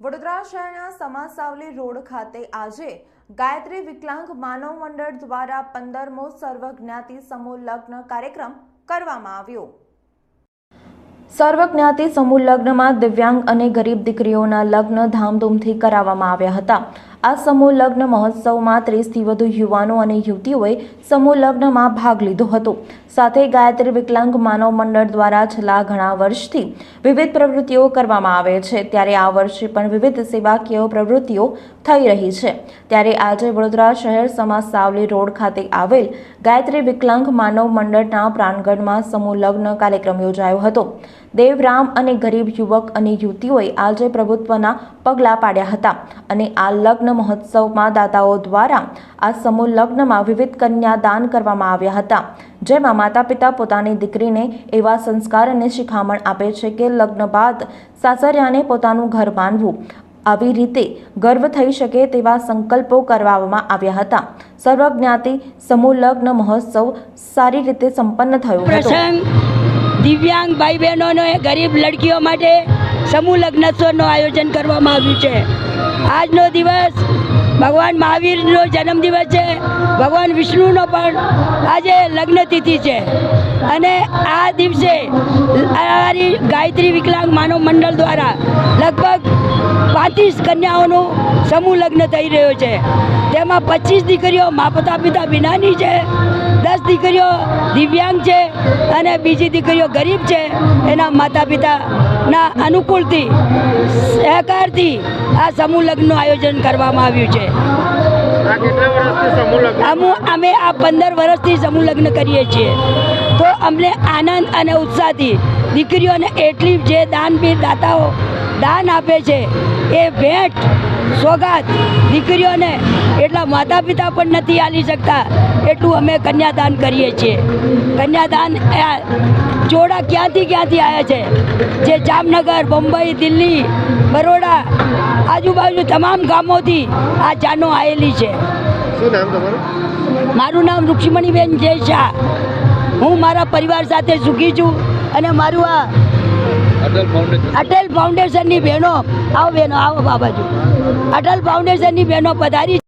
વડોદરા શહેરના સમાસાવલી રોડ ખાતે આજે ગાયત્રી વિકલાંગ માનવ મંડળ દ્વારા પંદરમો સર્વજ્ઞાતિ સમૂહ લગ્ન કાર્યક્રમ કરવામાં આવ્યો. સર્વજ્ઞાતિ સમૂહ લગ્નમાં દિવ્યાંગ અને ગરીબ દીકરીઓના લગ્ન ધામધૂમથી કરાવવામાં આવ્યા હતા. આ સમૂહ લગ્ન મહોત્સવમાં ત્રીસથી વધુ યુવાનો અને યુવતીઓએ સમૂહ લગ્નમાં ભાગ લીધો હતો. સાથે ગાયત્રી વિકલાંગ માનવ મંડળ દ્વારા છેલ્લા ઘણા વર્ષથી વિવિધ પ્રવૃત્તિઓ કરવામાં આવે છે. ત્યારે આ વર્ષે પણ વિવિધ સેવાકીય પ્રવૃત્તિઓ થઈ રહી છે. ત્યારે આજે વડોદરા શહેર સમાજ સાવલી રોડ ખાતે આવેલ ગાયત્રી વિકલાંગ માનવ મંડળના પ્રાંગણમાં સમૂહ લગ્ન કાર્યક્રમ યોજાયો હતો. દેવરામ અને ગરીબ યુવક અને યુવતીઓએ આજે પ્રભુત્વના પગલાં પાડ્યા હતા અને આ લગ્ન મહોત્સવમાં દાતાઓ દ્વારા આ સમૂહ લગ્નમાં વિવિધ કન્યાદાન કરવામાં આવ્યા હતા. જેમાં માતા પિતા પોતાની દીકરીને એવા સંસ્કાર અને શિખામણ આપે છે કે લગ્ન બાદ સાસરિયાને પોતાનું ઘર બાંધવું આવી રીતે ગર્વ થઈ શકે તેવા સંકલ્પો કરવામાં આવ્યા હતા. સર્વજ્ઞાતિ સમૂહ લગ્ન મહોત્સવ સારી રીતે સંપન્ન થયો પ્રસંગ દિવ્યાંગ ભાઈ બહેનોને ગરીબ લડકીઓ માટે સમૂહ લગ્નોત્સવનું આયોજન કરવામાં આવ્યું છે. આજનો દિવસ ભગવાન મહાવીરનો જન્મદિવસ છે. ભગવાન વિષ્ણુનો પણ આજે લગ્ન તિથિ છે. અને આ દિવસે અમારી ગાયત્રી વિકલાંગ માનવ મંડળ દ્વારા લગભગ પાંત્રીસ કન્યાઓનું સમૂહ લગ્ન થઈ રહ્યો છે. તેમાં પચીસ દીકરીઓ માતા પિતા વિનાની છે દસ દીકરીઓ દિવ્યાંગ છે અને બીજી દીકરીઓ ગરીબ છે. એના માતા પિતાના અનુકૂળથી સહકારથી આ સમૂહ લગ્નનું આયોજન કરવામાં આવ્યું છે. અમે આ પંદર વર્ષથી સમૂહ લગ્ન કરીએ છીએ. તો અમને આનંદ અને ઉત્સાહથી દીકરીઓને એટલી જે દાનબીર દાતાઓ દાન આપે છે એ ભેટ સોગાત દીકરીઓને એટલા માતા પિતા પણ નથી આલી શકતા એટલું અમે કન્યાદાન કરીએ છીએ. કન્યાદાન આ જોડા ક્યાંથી ક્યાંથી આવ્યા છે? જે જામનગર મુંબઈ દિલ્હી બરોડા આજુબાજુ તમામ ગામોથી આ જાનો આવેલી છે. શું નામ તમારું? મારું નામ રૂક્ષ્મણીબેન જય શાહ. હું મારા પરિવાર સાથે સુખી છું. અને મારું આ અટલ ફાઉન્ડેશનની ફાઉન્ડેશનની બહેનો આવો બહેનો આવો બાબાજી. અટલ અટલ ફાઉન્ડેશનની બહેનો પધારી